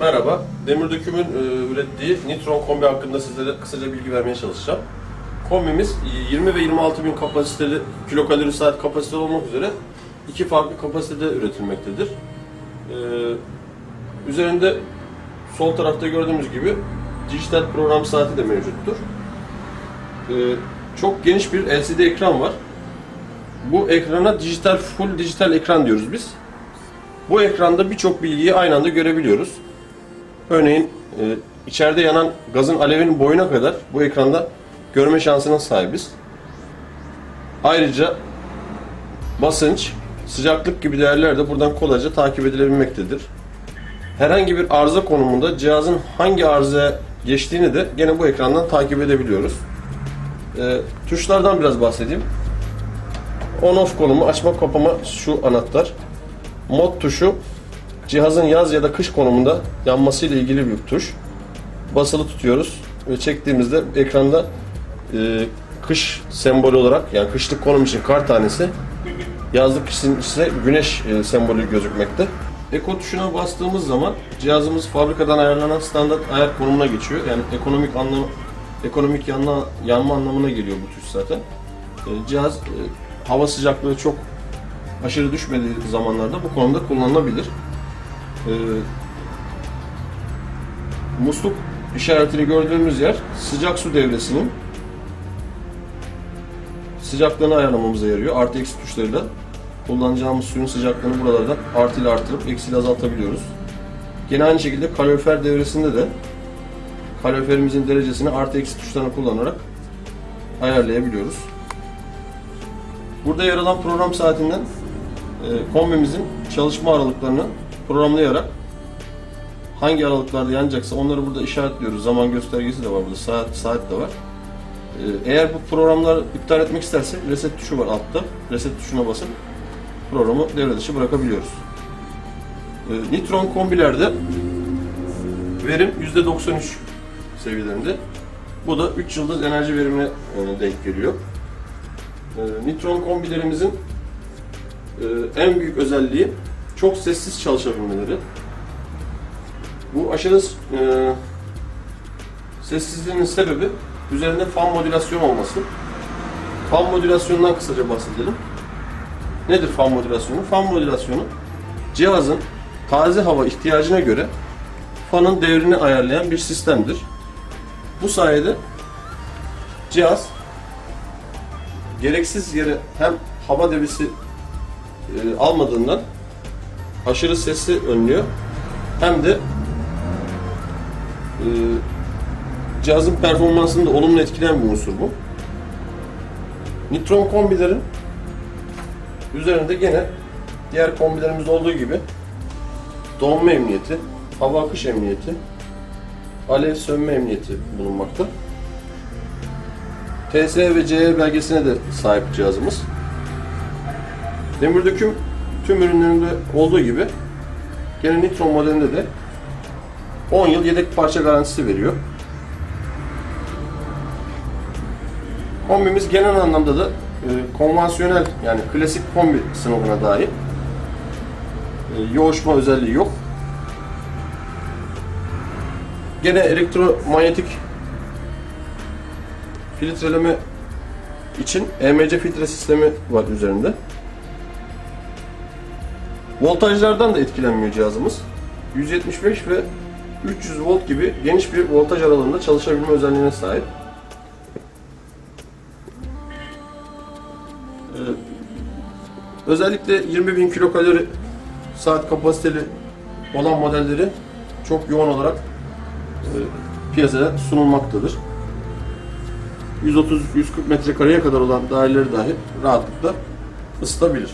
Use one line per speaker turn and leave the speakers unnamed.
Merhaba, Demir Döküm'ün e, ürettiği Nitron kombi hakkında sizlere kısaca bilgi vermeye çalışacağım. Kombimiz e, 20 ve 26 bin kapasiteli kilokalori saat kapasiteli olmak üzere iki farklı kapasitede üretilmektedir. E, üzerinde sol tarafta gördüğümüz gibi dijital program saati de mevcuttur. E, çok geniş bir LCD ekran var. Bu ekrana dijital full dijital ekran diyoruz biz. Bu ekranda birçok bilgiyi aynı anda görebiliyoruz. Örneğin e, içeride yanan gazın alevinin boyuna kadar bu ekranda görme şansına sahibiz. Ayrıca basınç, sıcaklık gibi değerler de buradan kolayca takip edilebilmektedir. Herhangi bir arıza konumunda cihazın hangi arızaya geçtiğini de gene bu ekrandan takip edebiliyoruz. E, tuşlardan biraz bahsedeyim. On-off konumu, açma kapama şu anahtar. Mod tuşu cihazın yaz ya da kış konumunda yanması ile ilgili bir tuş. Basılı tutuyoruz ve çektiğimizde ekranda e, kış sembolü olarak yani kışlık konum için kar tanesi yazlık için ise güneş e, sembolü gözükmekte. Eko tuşuna bastığımız zaman cihazımız fabrikadan ayarlanan standart ayar konumuna geçiyor. Yani ekonomik anlam ekonomik yanma, yanma anlamına geliyor bu tuş zaten. E, cihaz e, hava sıcaklığı çok aşırı düşmediği zamanlarda bu konumda kullanılabilir. Ee, musluk işaretini gördüğümüz yer sıcak su devresinin sıcaklığını ayarlamamıza yarıyor. Artı eksi tuşlarıyla kullanacağımız suyun sıcaklığını buralardan artı ile artırıp eksi ile azaltabiliyoruz. Gene aynı şekilde kalorifer devresinde de kaloriferimizin derecesini artı eksi tuşlarını kullanarak ayarlayabiliyoruz. Burada yer alan program saatinden e, kombimizin çalışma aralıklarını programlayarak hangi aralıklarda yanacaksa onları burada işaretliyoruz. Zaman göstergesi de var burada. Saat saat de var. E, eğer bu programları iptal etmek istersek reset tuşu var altta. Reset tuşuna basıp programı devre dışı bırakabiliyoruz. E, Nitron kombilerde verim %93 seviyelerinde. Bu da 3 yıldız enerji verimine e, denk geliyor. E, Nitron kombilerimizin e, en büyük özelliği çok sessiz çalışabilmeleri. Bu aşırı e, sessizliğinin sebebi üzerinde fan modülasyon olması. Fan modülasyonundan kısaca bahsedelim. Nedir fan modülasyonu? Fan modülasyonu cihazın taze hava ihtiyacına göre fanın devrini ayarlayan bir sistemdir. Bu sayede cihaz gereksiz yere hem hava debisi e, almadığından aşırı sesi önlüyor hem de e, cihazın performansını da olumlu etkileyen bir unsur bu. Nitron kombilerin üzerinde gene diğer kombilerimizde olduğu gibi donma emniyeti, hava akış emniyeti, alev sönme emniyeti bulunmakta. TS ve CE belgesine de sahip cihazımız. Demir döküm tüm ürünlerinde olduğu gibi gene Nitron modelinde de 10 yıl yedek parça garantisi veriyor. Kombimiz genel anlamda da e, konvansiyonel yani klasik kombi sınıfına dahil. E, yoğuşma özelliği yok. Gene elektromanyetik filtreleme için EMC filtre sistemi var üzerinde. Voltajlardan da etkilenmiyor cihazımız. 175 ve 300 volt gibi geniş bir voltaj aralığında çalışabilme özelliğine sahip. Ee, özellikle 20.000 kilokalori saat kapasiteli olan modelleri çok yoğun olarak e, piyasaya sunulmaktadır. 130-140 metrekareye kadar olan daireleri dahi rahatlıkla ısıtabilir.